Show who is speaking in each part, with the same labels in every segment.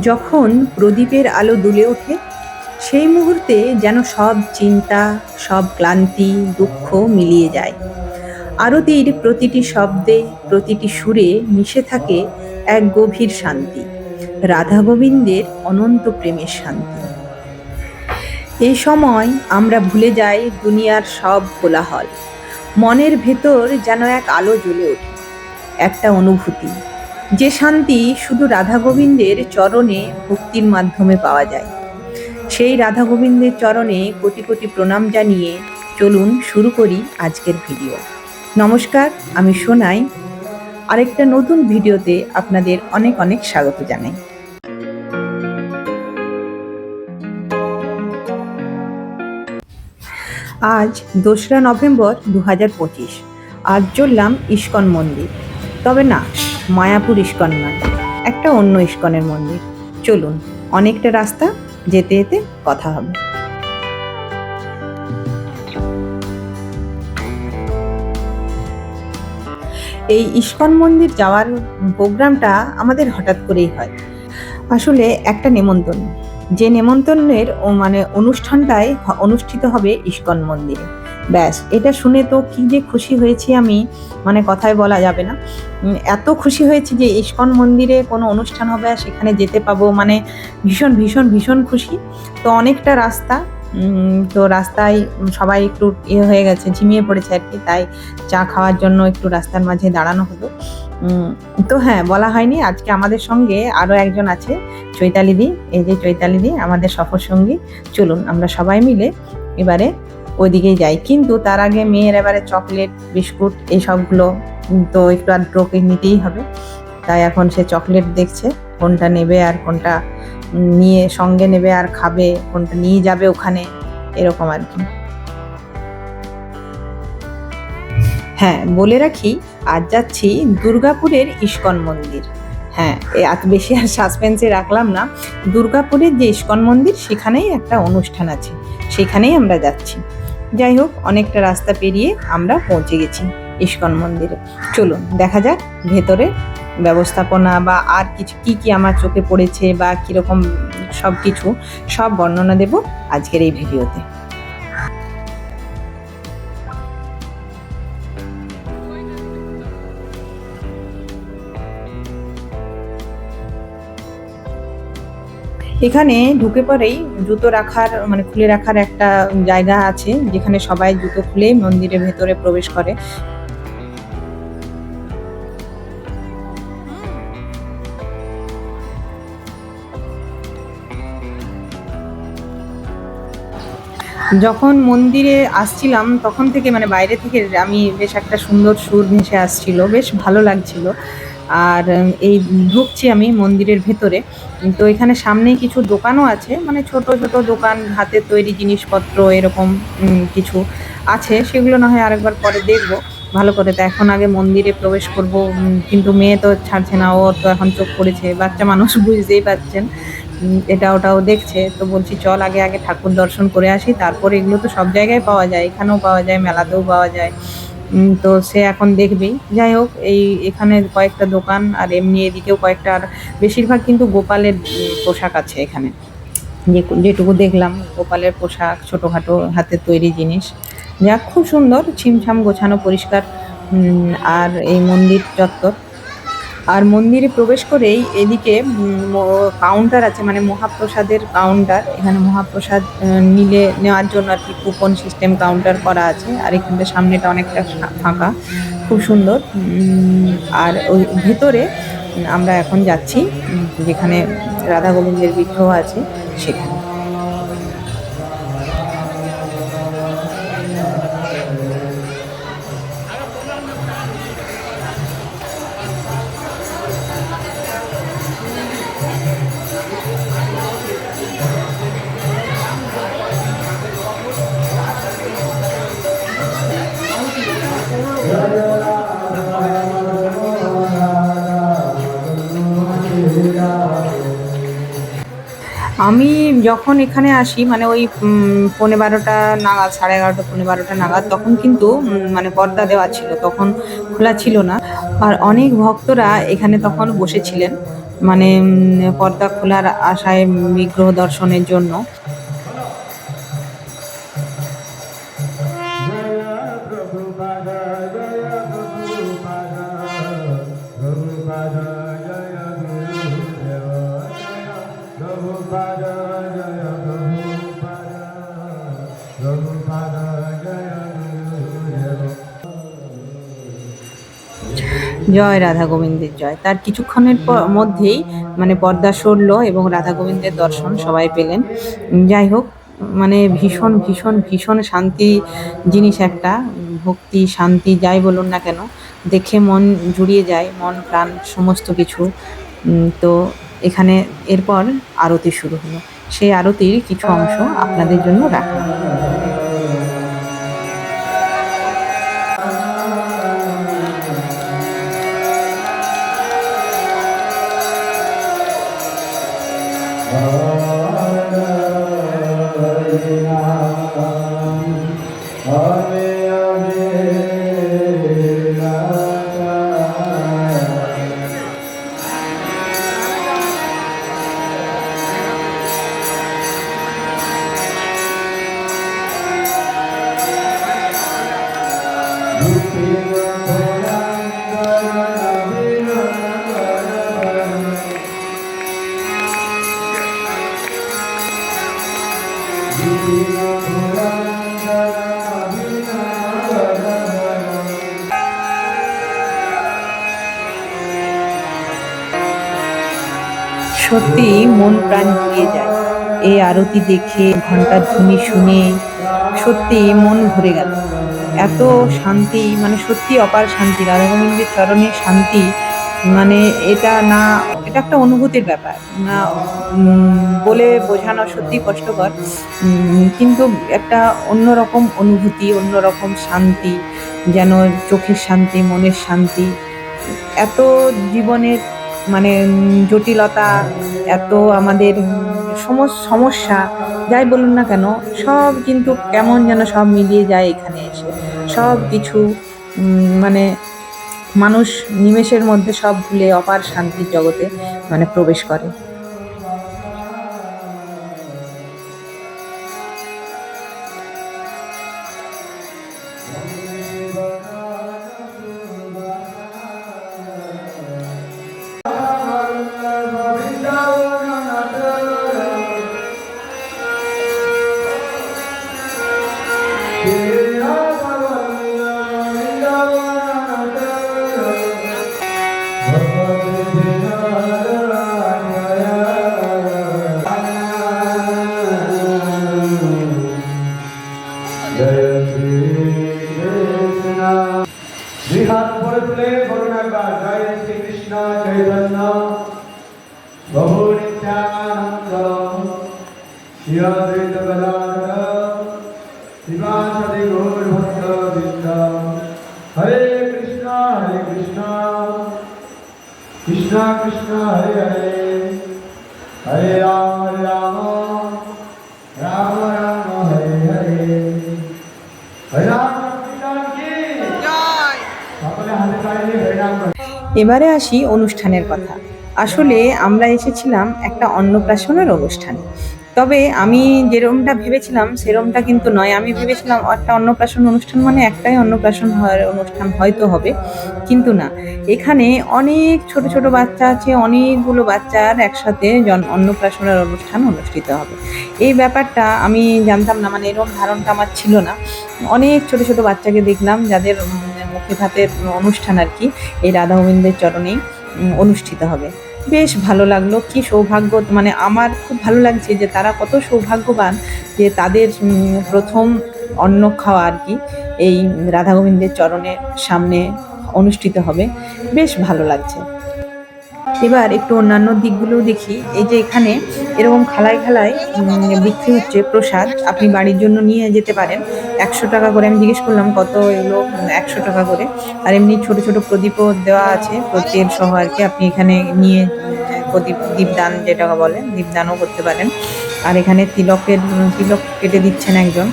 Speaker 1: যখন প্রদীপের আলো দুলে ওঠে, সেই মুহূর্তে যেন সব চিন্তা, সব ক্লান্তি, দুঃখ মিলিয়ে যায়। আরতির প্রতিটি শব্দে, প্রতিটি সুরে মিশে থাকে এক গভীর শান্তি, রাধা গোবিন্দের অনন্ত প্রেমের শান্তি। এই সময় আমরা ভুলে যাই দুনিয়ার সব কোলাহল। মনের ভেতর যেন এক আলো জ্বলে ওঠে, একটা অনুভূতি। যে শান্তি শুধু রাধা গোবিন্দের চরণে ভক্তির মাধ্যমে পাওয়া যায়। সেই রাধা গোবিন্দের চরণে কোটি কোটি প্রণাম জানিয়ে চলুন শুরু করি আজকের ভিডিও। নমস্কার, আমি সোনাই। আরেকটা নতুন ভিডিওতে আপনাদের অনেক অনেক স্বাগত জানাই। আজ দোসরা নভেম্বর দু হাজার পঁচিশ। আজ চললাম ইস্কন মন্দির। তবে না মায়াপুর ইস্কন নয়, একটা অন্য ইস্কনের মন্দির। চলুন, অনেকটা রাস্তা, যেতে যেতে কথা হবে। এই ইস্কন মন্দির যাওয়ার প্রোগ্রামটা আমাদের হঠাৎ করেই হয়। আসলে একটা নেমন্তন্ন। যে নেমন্তন্নের মানে অনুষ্ঠানটাই হ- অনুষ্ঠিত হবে ইস্কন মন্দিরে। ব্যাস এটা শুনে তো কি যে খুশি হয়েছি আমি মানে কথায় বলা যাবে না। এত খুশি হয়েছি যে ইস্কন মন্দিরে কোনো অনুষ্ঠান হবে আর সেখানে যেতে পাবো মানে ভীষণ ভীষণ ভীষণ খুশি। তো অনেকটা রাস্তা তো রাস্তায় সবাই একটু ইয়ে হয়ে গেছে ঝিমিয়ে পড়েছে আর কি তাই চা খাওয়ার জন্য একটু রাস্তার মাঝে দাঁড়ানো উম, তো হ্যাঁ বলা হয়নি আজকে আমাদের সঙ্গে আরও একজন আছে চৈতালিদি এই যে চৈতালিদি আমাদের সফর সঙ্গী চলুন আমরা সবাই মিলে এবারে ওইদিকেই যাই। কিন্তু তার আগে মেয়ের এবারে চকলেট, বিস্কুট এইসবগুলো তো একটু আধটু ওকে নিতেই হবে। তাই এখন সে চকলেট দেখছে, কোনটা নেবে আর কোনটা নিয়ে সঙ্গে নেবে আর খাবে, কোনটা নিয়ে যাবে ওখানে, এরকম আর কি। হ্যাঁ বলে রাখি, আজ যাচ্ছি দুর্গাপুরের ইস্কন মন্দির। হ্যাঁ এত বেশি আর সাসপেন্সে রাখলাম না। দুর্গাপুরের যে ইস্কন মন্দির, সেখানেই একটা অনুষ্ঠান আছে। সেখানেই আমরা যাচ্ছি। যাই হোক, অনেকটা রাস্তা পেরিয়ে আমরা পৌঁছে গেছি ইস্কন মন্দিরে। চলুন, দেখা যাক ভেতরে ব্যবস্থাপনা বা আর কিছু, কি কি আমার চোখে পড়েছে বা কীরকম সব কিছু সব বর্ণনা দেব আজকের এই ভিডিওতে। এখানে ঢুকে পরেই জুতো রাখার মানে খুলে রাখার একটা জায়গা আছে, যেখানে সবাই জুতো খুলে মন্দিরের ভেতরে প্রবেশ করে। যখন মন্দিরে আসছিলাম, তখন থেকে মানে বাইরে থেকে আমি বেশ একটা সুন্দর সুর ভেসে আসছিল, বেশ ভালো লাগছিল। আর এই ঢুকছি আমি মন্দিরের ভেতরে। তো এখানে সামনে কিছু দোকানও আছে মানে ছোট ছোট দোকান হাতের তৈরি জিনিসপত্র, এরকম কিছু আছে। সেগুলো না হয় আরেকবার পরে দেখব। ভালো করে তো এখন আগে মন্দিরে প্রবেশ করব কিন্তু মেয়ে তো ছাড়ছে না, ও তো এখন চোখ পড়েছে, বাচ্চা মানুষ বুঝতেই পারছেন। এটা ওটাও দেখছে, তো বলছি চল আগে আগে ঠাকুর দর্শন করে আসি। তারপর এগুলো তো সব জায়গায় পাওয়া যায়, এখানেও পাওয়া যায়, মেলাতেও পাওয়া যায়। তো সে এখন দেখবেই। যাই হোক, এই এখানে কয়েকটা দোকান আর এমনি এদিকেও কয়েকটা, আর বেশিরভাগ কিন্তু গোপালের পোশাক আছে এখানে। যে যেটুকু দেখলাম, গোপালের পোশাক, ছোটোখাটো হাতে তৈরি জিনিস। যা খুব সুন্দর, ছিমছাম গোছানো পরিষ্কার। আর এই মন্দির চত্বর। আর মন্দিরে প্রবেশ করেই এদিকে কাউন্টার আছে মানে মহাপ্রসাদের কাউন্টার এখানে মহাপ্রসাদ নিলে নেওয়ার জন্য আর কি কুপন সিস্টেম কাউন্টার করা আছে। আর এখানটা সামনেটা অনেকটা ফাঁকা, খুব সুন্দর। আর ওই ভেতরে আমরা এখন যাচ্ছি যেখানে রাধা গোবিন্দের বিগ্রহ আছে, সেখানে। আমি যখন এখানে আসি মানে ওই পনেরো বারোটা নাগাদ, সাড়ে এগারোটা পনেরো বারোটা নাগাদ, তখন কিন্তু মানে পর্দা দেওয়া ছিল, তখন খোলা ছিল না। আর অনেক ভক্তরা এখানে তখন বসেছিলেন মানে পর্দা খোলার আশায় বিগ্রহ দর্শনের জন্য। জয় রাধা গোবিন্দের জয়। তার কিছুক্ষণের মধ্যেই মানে পর্দা সরলো এবং রাধা গোবিন্দের দর্শন সবাই পেলেন। যাই হোক মানে ভীষণ ভীষণ ভীষণ শান্তি জিনিস একটা, ভক্তি, শান্তি যাই বলুন না কেন, দেখে মন জুড়িয়ে যায়, মন, প্রাণ সমস্ত কিছু। তো এখানে এরপর আরতি শুরু হলো। সেই আরতির কিছু অংশ আপনাদের জন্য রাখলাম। সত্যি মন প্রাণ জুড়িয়ে যায়। এই আরতি দেখে ঘণ্টার ধ্বনি শুনে সত্যি মন ভরে গেল। এত শান্তি মানে সত্যি অপার শান্তি রাধা গোবিন্দের চরণের শান্তি মানে এটা না, এটা একটা অনুভূতির ব্যাপার। না বলে বোঝানো সত্যি কষ্টকর। কিন্তু একটা অন্যরকম অনুভূতি, অন্যরকম শান্তি, যেন চোখের শান্তি, মনের শান্তি, এত জীবনের মানে জটিলতা, এত আমাদের সমস- সমস্যা, যাই বলুন না কেন, সব কিন্তু কেমন যেন সব মিলিয়ে যায় এখানে এসে। সব কিছু মানে মানুষ নিমেষের মধ্যে সব ভুলে অপার শান্তির জগতে মানে প্রবেশ করে।
Speaker 2: ಚೈತನ್ಯ ಬಹು ನಿತ್ಯಾನಂದ ಶಿವಾದ್ವೈತ ಗದಾಧರ ಶಿವಾಸದಿ ಗೌರಭಕ್ತ ಹರೇ ಕೃಷ್ಣ ಹರೇ ಕೃಷ್ಣ ಕೃಷ್ಣ ಕೃಷ್ಣ ಹರೇ ಹರೇ ಹರೇ ರಾಮ ಹರೇ ರಾಮ
Speaker 1: এবারে আসি অনুষ্ঠানের কথা। আসলে আমরা এসেছিলাম একটা অন্নপ্রাশনের অনুষ্ঠানে। তবে আমি যেরমটা ভেবেছিলাম সেরমটা কিন্তু নয়। আমি ভেবেছিলাম একটা অন্নপ্রাশন অনুষ্ঠান মানে একটাই অন্নপ্রাশন হওয়ার অনুষ্ঠান হয়তো হবে, কিন্তু না। এখানে অনেক ছোট ছোট বাচ্চা আছে, অনেকগুলো বাচ্চার একসাথে জন অন্নপ্রাশনের অনুষ্ঠান অনুষ্ঠিত হবে। এই ব্যাপারটা আমি জানতাম না মানে এরকম ধারণটা আমার ছিল না। অনেক ছোট ছোট বাচ্চাকে দেখলাম, যাদের উম, মুখে ভাতের অনুষ্ঠান আর কি এই রাধা গোবিন্দের চরণেই অনুষ্ঠিত হবে। বেশ ভালো লাগল কি সৌভাগ্য মানে আমার খুব ভালো লাগছে যে তারা কত সৌভাগ্যবান যে তাদের প্রথম অন্ন খাওয়া আর কি এই রাধা গোবিন্দের চরণের সামনে অনুষ্ঠিত হবে। বেশ ভালো লাগছে। এবার একটু অন্যান্য দিকগুলোও দেখি। এই যে এখানে এরকম খালায় খালায় বিক্রি হচ্ছে প্রসাদ। আপনি বাড়ির জন্য নিয়ে যেতে পারেন। একশো টাকা করে, আমি জিজ্ঞেস করলাম, কত এগুলো একশো টাকা করে। আর এমনি ছোট ছোট প্রদীপও দেওয়া আছে। প্রত্যেক সহ আর কি আপনি এখানে নিয়ে প্রদীপ, দীপদান যেটা বলে, দীপদানও করতে পারেন। আর এখানে তিলকের তিলক কেটে দিচ্ছেন একজন।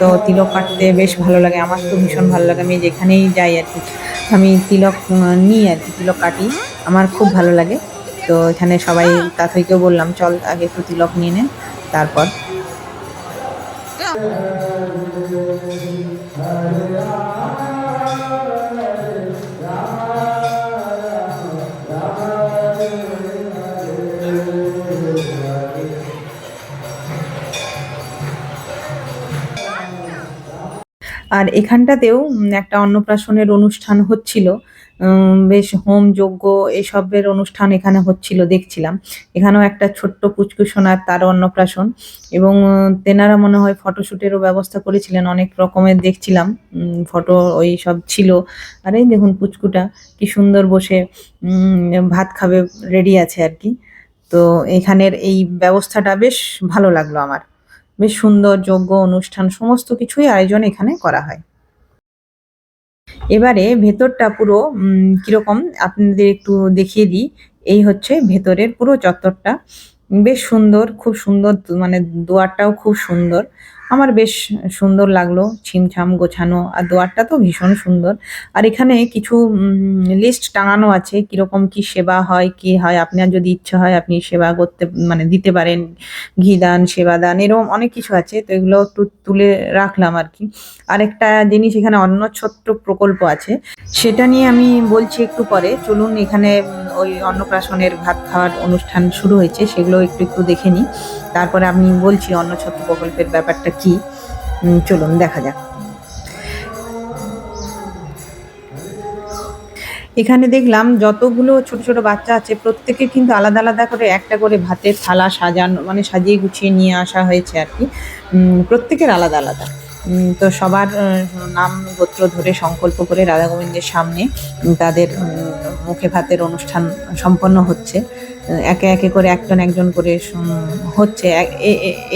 Speaker 1: তো তিলক কাটতে বেশ ভালো লাগে। আমার তো ভীষণ ভালো লাগে। আমি যেখানেই যাই আর কি। আমি তিলক নিই আর কি, তিলক কাটি। আমার খুব ভালো লাগে। তো এখানে সবাই তা তাথইকেও বললাম, চল আগে একটু তিলক নিয়ে নে, তারপর। আর এখানটাতেও একটা অন্নপ্রাশনের অনুষ্ঠান হচ্ছিল। বেশ হোম যজ্ঞ এসবের অনুষ্ঠান এখানে হচ্ছিল, দেখছিলাম। এখানেও একটা ছোট্ট পুচকুসোনার তার অন্নপ্রাশন এবং তেনারা মনে হয় ফটোশুটেরও ব্যবস্থা করেছিলেন, অনেক রকমের দেখছিলাম। ফটো ওই সব ছিল। আর এই দেখুন পুচকুটা, কি সুন্দর বসে ভাত খাবে রেডি আছে আর কি। তো এখানের এই ব্যবস্থাটা বেশ ভালো লাগল আমার। বেশ সুন্দর যোগ্য অনুষ্ঠান, সমস্ত কিছুই আয়োজন এখানে করা হয়। এবারে ভেতরটা পুরো কীরকম আপনাদের একটু দেখিয়ে দিই। এই হচ্ছে ভেতরের পুরো চত্বরটা। বেশ সুন্দর, খুব সুন্দর মানে দুয়ারটাও খুব সুন্দর। আমার বেশ সুন্দর লাগল, ছিমছাম গোছানো, আর দোয়ারটা তো ভীষণ সুন্দর। আর এখানে কিছু লিস্ট টাঙানো আছে, কীরকম কি সেবা হয়, কি হয়, আপনার যদি ইচ্ছে হয় আপনি সেবা করতে মানে দিতে পারেন, ঘি দান, সেবা দান, এরকম অনেক কিছু আছে, তো এগুলো একটু তুলে রাখলাম আর কি। আরেকটা জিনিস এখানে অন্য ছোট্ট প্রকল্প আছে, সেটা নিয়ে আমি বলছি একটু পরে। চলুন এখানে ওই অন্নপ্রাশনের ভাত খাওয়ার অনুষ্ঠান শুরু হয়েছে, সেগুলো একটু একটু দেখে নিই। তারপরে আমি বলছি অন্নছত্র প্রকল্পের ব্যাপারটা কি? চলুন, দেখা যাক। এখানে দেখলাম যতগুলো ছোট ছোট বাচ্চা আছে, প্রত্যেকে কিন্তু আলাদা আলাদা করে একটা করে ভাতের থালা সাজানো মানে সাজিয়ে গুছিয়ে নিয়ে আসা হয়েছে আর কি। প্রত্যেকের আলাদা আলাদা। তো সবার নাম গোত্র ধরে সংকল্প করে রাধা গোবিন্দের সামনে তাদের মুখে ভাতের অনুষ্ঠান সম্পন্ন হচ্ছে। একে একে করে একজন একজন করে হচ্ছে।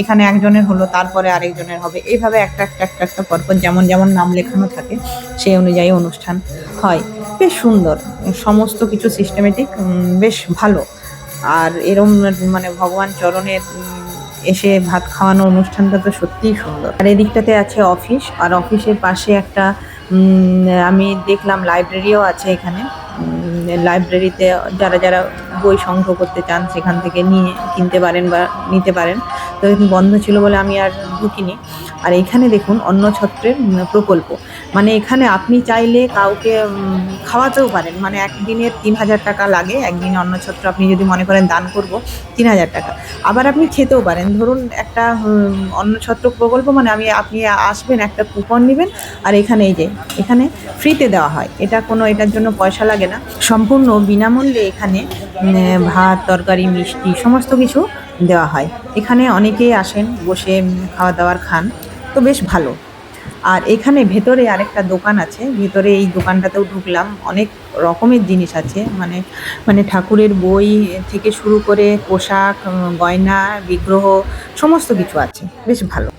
Speaker 1: এখানে একজনের হলো, তারপরে আরেকজনের হবে। এইভাবে একটা একটা একটা একটা পরপর যেমন যেমন নাম লেখানো থাকে সেই অনুযায়ী অনুষ্ঠান হয়। বেশ সুন্দর। সমস্ত কিছু সিস্টেমেটিক বেশ ভালো। আর এরম মানে ভগবান চরণের এসে ভাত খাওয়ানো অনুষ্ঠানটা তো সত্যিই সুন্দর। আর এদিকটাতে আছে অফিস আর অফিসের পাশে একটা আমি দেখলাম লাইব্রেরিও আছে এখানে। লাইব্রেরিতে যারা যারা বই সংগ্রহ করতে চান, সেখান থেকে নিয়ে কিনতে পারেন বা নিতে পারেন। তো বন্ধ ছিল বলে আমি আর ঢুকিনি। আর এখানে দেখুন অন্নছত্রের ছত্রের প্রকল্প। মানে এখানে আপনি চাইলে কাউকে খাওয়াতেও পারেন। মানে একদিনের তিন হাজার টাকা লাগে একদিনে অন্নছত্র আপনি যদি মনে করেন দান করব তিন হাজার টাকা। আবার আপনি খেতেও পারেন। ধরুন একটা উম, অন্নছত্র প্রকল্প মানে আমি আপনি আসবেন একটা কুপন নেবেন আর এখানে এই যে এখানে ফ্রিতে দেওয়া হয়। এটা কোনো এটার জন্য পয়সা লাগে না। সম্পূর্ণ বিনামূল্যে এখানে ভাত তরকারি মিষ্টি সমস্ত কিছু দেওয়া হয়। এখানে অনেকেই আসেন, বসে খাওয়া দাওয়ার খান। তো বেশ ভালো। আর এখানে ভেতরে আরেকটা দোকান আছে। ভেতরে এই দোকানটাতেও ঢুকলাম। অনেক রকমের জিনিস আছে। মানে মানে ঠাকুরের বই থেকে শুরু করে পোশাক, গয়না, বিগ্রহ, সমস্ত কিছু আছে। বেশ ভালো।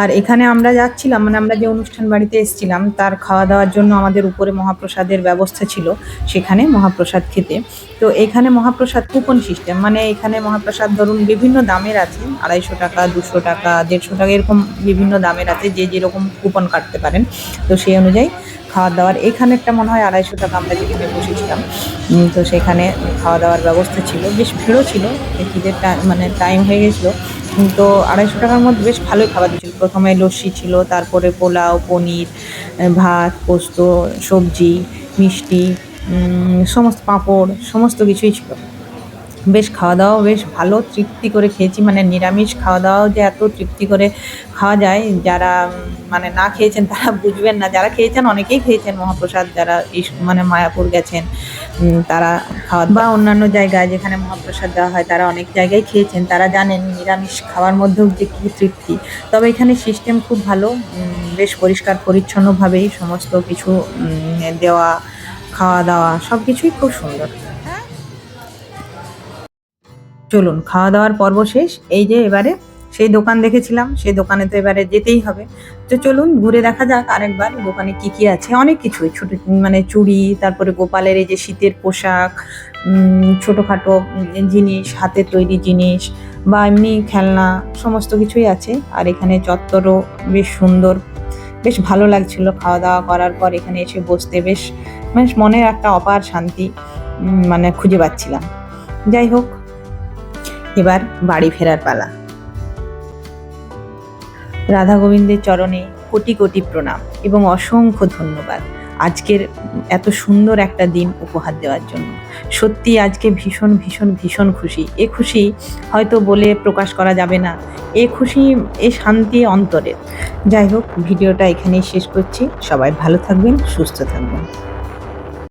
Speaker 1: আর এখানে আমরা যাচ্ছিলাম মানে আমরা যে অনুষ্ঠান বাড়িতে এসেছিলাম, তার খাওয়া দাওয়ার জন্য আমাদের উপরে মহাপ্রসাদের ব্যবস্থা ছিল সেখানে মহাপ্রসাদ খেতে। তো এখানে মহাপ্রসাদ কুপন সিস্টেম মানে এখানে মহাপ্রসাদ ধরুন বিভিন্ন দামের আছে, আড়াইশো টাকা, দুশো টাকা, দেড়শো টাকা, এরকম বিভিন্ন দামের আছে, যে যেরকম কুপন কাটতে পারেন। তো সেই অনুযায়ী খাওয়া দাওয়ার, এখানে একটা মনে হয় আড়াইশো টাকা আমরা যেখানে বসেছিলাম তো সেখানে খাওয়া দাওয়ার ব্যবস্থা ছিল, বেশ ভিড়ও ছিল খিদের মানে টাইম হয়ে গেছিল। তো আড়াইশো টাকার মধ্যে বেশ ভালোই খাবার দিচ্ছিল প্রথমে লস্যি ছিল, তারপরে পোলাও, পনির ভাত, পোস্ত, সবজি, মিষ্টি সমস্ত পাঁপড়, সমস্ত কিছুই ছিল। বেশ খাওয়া দাওয়াও বেশ ভালো, তৃপ্তি করে খেয়েছি। মানে নিরামিষ খাওয়া দাওয়াও যে এত তৃপ্তি করে খাওয়া যায়, যারা মানে না খেয়েছেন তারা বুঝবেন না। যারা খেয়েছেন, অনেকেই খেয়েছেন মহাপ্রসাদ। যারা মানে মায়াপুর গেছেন তারা খাওয়া বা অন্যান্য জায়গায় যেখানে মহাপ্রসাদ দেওয়া হয়, তারা অনেক জায়গায় খেয়েছেন। তারা জানেন নিরামিষ খাওয়ার মধ্যেও যে কী তৃপ্তি। তবে এখানে সিস্টেম খুব ভালো বেশ পরিষ্কার, পরিচ্ছন্নভাবেই সমস্ত কিছু দেওয়া খাওয়া দাওয়া সব কিছুই খুব সুন্দর। চলুন খাওয়া দাওয়ার পর্ব শেষ। এই যে এবারে সেই দোকান দেখেছিলাম, সেই দোকানে তো এবারে যেতেই হবে। তো চলুন, ঘুরে দেখা যাক আরেকবার দোকানে কি কি আছে। অনেক কিছুই ছোট মানে চুড়ি, তারপরে গোপালের এই যে শীতের পোশাক ছোটোখাটো জিনিস হাতের তৈরি জিনিস বা এমনি খেলনা, সমস্ত কিছুই আছে। আর এখানে চত্বরও বেশ সুন্দর, বেশ ভালো লাগছিল খাওয়া দাওয়া করার পর এখানে এসে বসতে। বেশ বেশ মনের একটা অপার শান্তি মানে খুঁজে পাচ্ছিলাম। যাই হোক এবার বাড়ি ফেরার পালা। রাধা গোবিন্দের চরণে কোটি কোটি প্রণাম এবং অসংখ্য ধন্যবাদ আজকের এত সুন্দর একটা দিন উপহার দেওয়ার জন্য। সত্যি আজকে ভীষণ ভীষণ ভীষণ খুশি। এ খুশি হয়তো বলে প্রকাশ করা যাবে না। এ খুশি, এ শান্তি অন্তরের যাই হোক, ভিডিওটা এখানেই শেষ করছি। সবাই ভালো থাকবেন, সুস্থ থাকবেন।